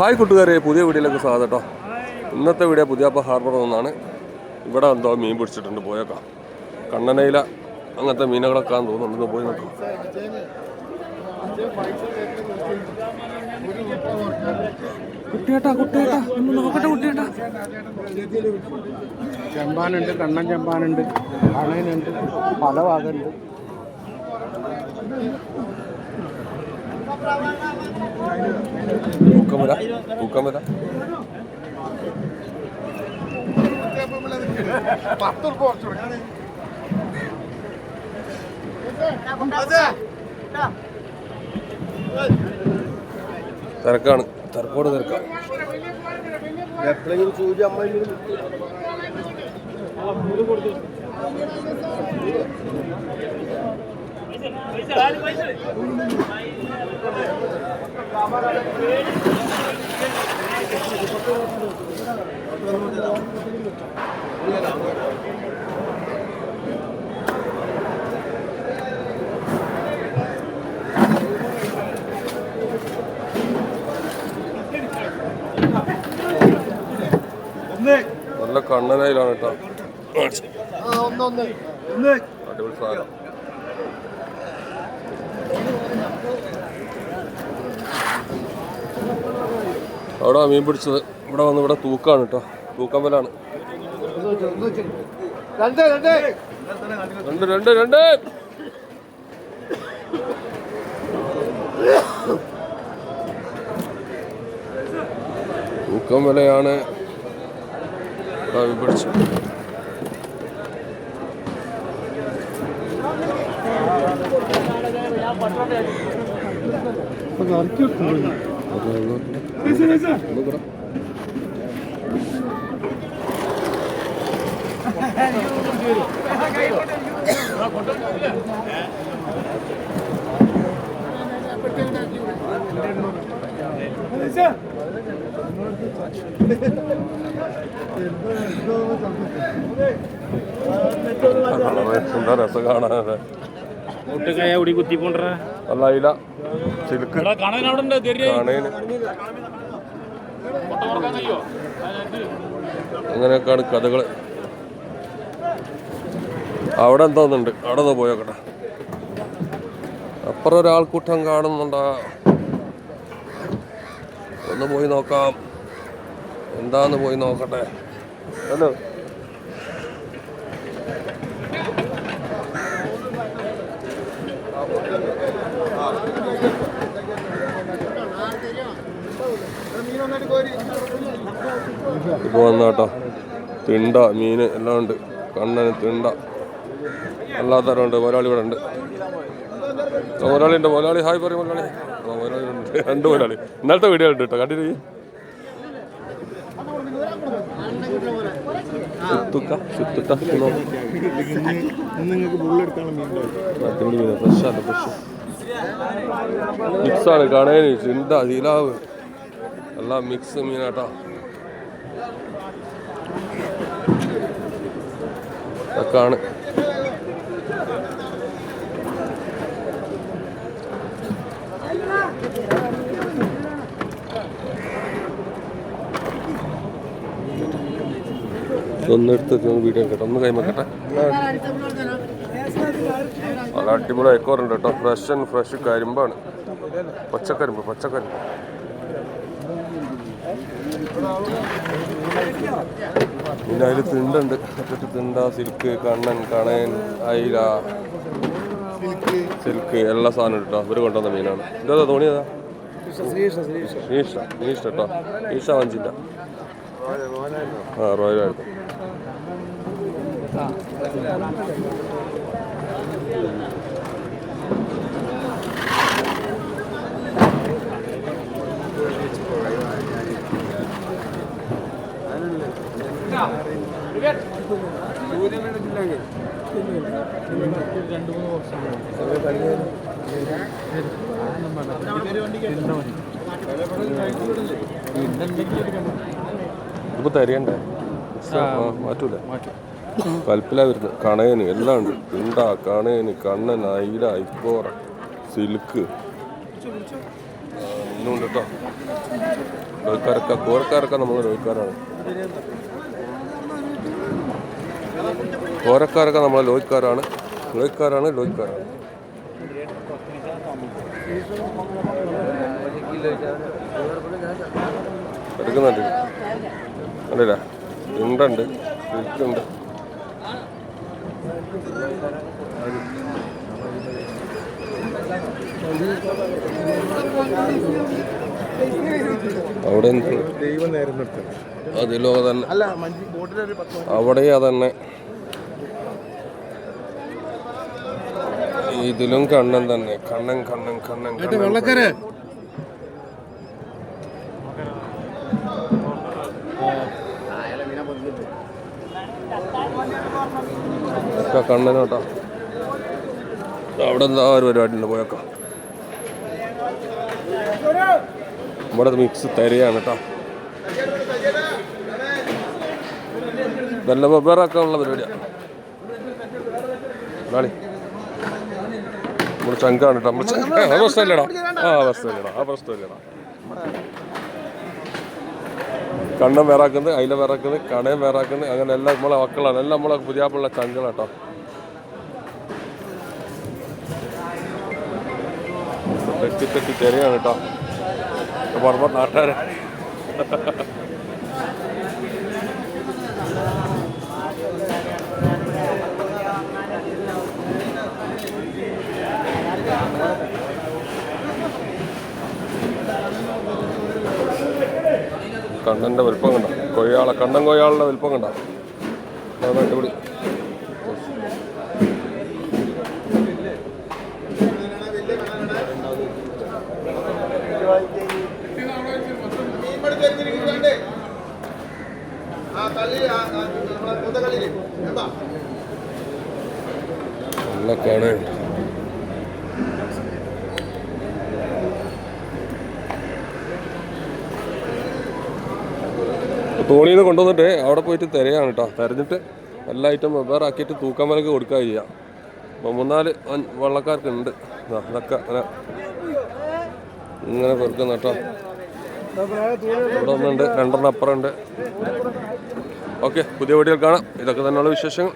Hi കൂട്ടുകാരെ പുതിയ വീഡിയോയിലേക്ക് സ്വാഗതം കേട്ടോ. ഇന്നത്തെ വീഡിയോ പുതിയപ്പ ഹാർബർ നിന്നാണ് ഇവിടെ എന്തോ മീൻ പിടിച്ചിട്ടുണ്ട് പോയേക്കാം. കണ്ണനയില അങ്ങനത്തെ മീനുകളൊക്കെ ആണെന്ന് തോന്നുന്നുണ്ട് ഒന്ന് പോയി നോക്കാം. കുട്ടിയേട്ടാ കുട്ടിയേട്ടാ ഒന്ന് നോക്കട്ടെ കുട്ടിയേട്ടാ. ചെമ്പാനുണ്ട് കണ്ണൻ ചെമ്പാനുണ്ട് അണയനുണ്ട് പല ഭാഗമുണ്ട്. തൂക്കം വരാ തൂക്കം വരാ തിരക്കാണ്. തിരക്കോട് തിരക്കാണ് എപ്പോഴെങ്കിലും സൂചി അമ്മ നല്ല കണ്ണനയിലാണ് കേട്ടോ. അടിപൊളി സാധനം. അവിടെ മീൻ പിടിച്ചത്. ഇവിടെ വന്ന് ഇവിടെ തൂക്കാണ് കേട്ടോ തൂക്കം പോലാണ് രണ്ട്. രണ്ട് രണ്ട് രണ്ട്. തൂക്കം വിലയാണ്. പിടിച്ചു. നോക്കടാ എന്താ രസം കാണാനല്ലേ മുട്ടുകായ ഉടി കുത്തി പോണ്ടാ ഇല സിൽക്ക് കാണേന് അങ്ങനെയൊക്കെയാണ് കഥകൾ അവിടെ എന്തോന്നുണ്ട്? അവിടെ നിന്ന് പോയോക്കട്ടെ അപ്പുറം ഒരാൾക്കൂട്ടം കാണുന്നുണ്ടാ. ഒന്ന് പോയി നോക്കാം. എന്താന്ന് പോയി നോക്കട്ടെ. ഹലോ. ഇപ്പോൾ വന്ന കേട്ടോ. തിണ്ട മീൻ എല്ലാം ഉണ്ട്. കണ്ണന് തിണ്ട. എല്ലാ തരം ഉണ്ട് മുതലാളി ഇവിടെ ഉണ്ട്. പോരാളി ഉണ്ട് മുതലാളി. ഹായ് പറയും പോരാളി മുതലാളി ഉണ്ട്. രണ്ട് മുതലാളി. ഇന്നലത്തെ വീഡിയോ ഉണ്ട് കേട്ടോ. കണ്ടിട്ട് ചിന്ത ശീലാവ്. എല്ലാം മിക്സ് മീനാട്ടാ. ഇതൊക്കെയാണ് ഒന്നെടുത്ത് വീഡിയോ കേട്ടോ ഒന്ന് കൈമക്കട്ടെ നല്ല അടിപൊളി അയക്കോറുണ്ട് കേട്ടോ. ഫ്രഷ് ആൻഡ് ഫ്രഷ് കരിമ്പാണ്. പച്ചക്കരിമ്പ് പച്ചക്കരിമ്പ്. പിന്നെ അതിൽ തിണ്ടുണ്ട് മറ്റൊരു തിണ്ട സിൽക്ക് കണ്ണൻ കണയൻ അയില സിൽക്ക്. എല്ലാ സാധനം കേട്ടോ. ഇവർ കൊണ്ടുവന്ന മീനാണ്. എന്താ തോണിയതാ ഈഷ ഈഷ കേട്ടോ. ഈഷ വഞ്ചില്ല. ആ റോയലായിരുന്നു ഇതിപ്പോ തരേണ്ടേ മാറ്റൂല. കൽപ്പില വരുന്നത്. കണയന് എല്ലാം ഉണ്ട്. ഉണ്ടാ കണയന് കണ്ണൻ അയില ഐക്കോറ സിൽക്ക്. ഇന്നുണ്ട് കേട്ടോ രോഹിക്കാരൊക്കെ കോരക്കാരൊക്കെ നമ്മൾ ലോയ്ക്കാരാണ്. കോരക്കാരൊക്കെ നമ്മളെ ലോയ്ക്കാരാണ്. ലോയ്ക്കാരാണ് ലോയ്ക്കാരാണ്. എടുക്കുന്നുണ്ട് കണ്ടില്ല? ഉണ്ടുണ്ട് ഉണ്ട് Thank എന്താണ് നിർത്തും അതിലോ തന്നെ അവിടെ അതന്നെ. ഇതിലും കണ്ണൻ തന്നെ. കണ്ണൻ കണ്ണൻ കണ്ണൻ വെള്ളക്കര. കണ്ണനോട്ടാ? അവിടെ എന്താ ഒരു പരിപാടി ഉണ്ട്? പോയേക്കാം. നമ്മുടെ മിക്സ് തരികയാണ് കേട്ടോ. ഇതെല്ലാം വെവ്വേറാക്കാനുള്ള പരിപാടിയാണ് നമ്മുടെ ചങ്കാണ് കേട്ടോ. നമ്മുടെ ചങ്ക പ്രശ്നമില്ലടാ ആ പ്രശ്നമില്ലടാ ആ പ്രശ്നമില്ലടാ കണ്ണം വേറാക്കുന്നത് അയില വേറാക്കുന്നത് കടയും വേറാക്കുന്നത് അങ്ങനെ എല്ലാം നമ്മളെ മക്കളാണ്. എല്ലാം നമ്മളെ പുതിയാപ്പുള്ള ചങ്കളാട്ടോ തെറ്റി തെറ്റി തെരയാണ് കേട്ടോ. പറഞ്ഞ നാട്ടുകാരെ. കണ്ണന്റെ വലിപ്പം കണ്ട? കൊയ്യാള കണ്ണൻ കൊയ്യാളുടെ വലിപ്പം കണ്ട? അത് അടിപൊളി നല്ല കാണാൻ തോണിയിൽ നിന്ന് കൊണ്ടുവന്നിട്ട് അവിടെ പോയിട്ട് തിരയാണ് കേട്ടോ തിരഞ്ഞിട്ട് എല്ലാ ഐറ്റം വെവ്വേറെ ആക്കിയിട്ട് തൂക്കാൻ വിലക്ക് കൊടുക്കുക ചെയ്യുക അപ്പോൾ മൂന്നാൽ വള്ളക്കാർക്കുണ്ട്. ഇതൊക്കെ അങ്ങനെ ഇങ്ങനെ പെറുക്കുന്ന കേട്ടോ ഇവിടെ ഒന്നുണ്ട് രണ്ടെണ്ണം അപ്പുറം ഉണ്ട്. ഓക്കെ പുതിയ വീഡിയോയിൽ കാണാം. ഇതൊക്കെ തന്നെയുള്ള വിശേഷങ്ങൾ.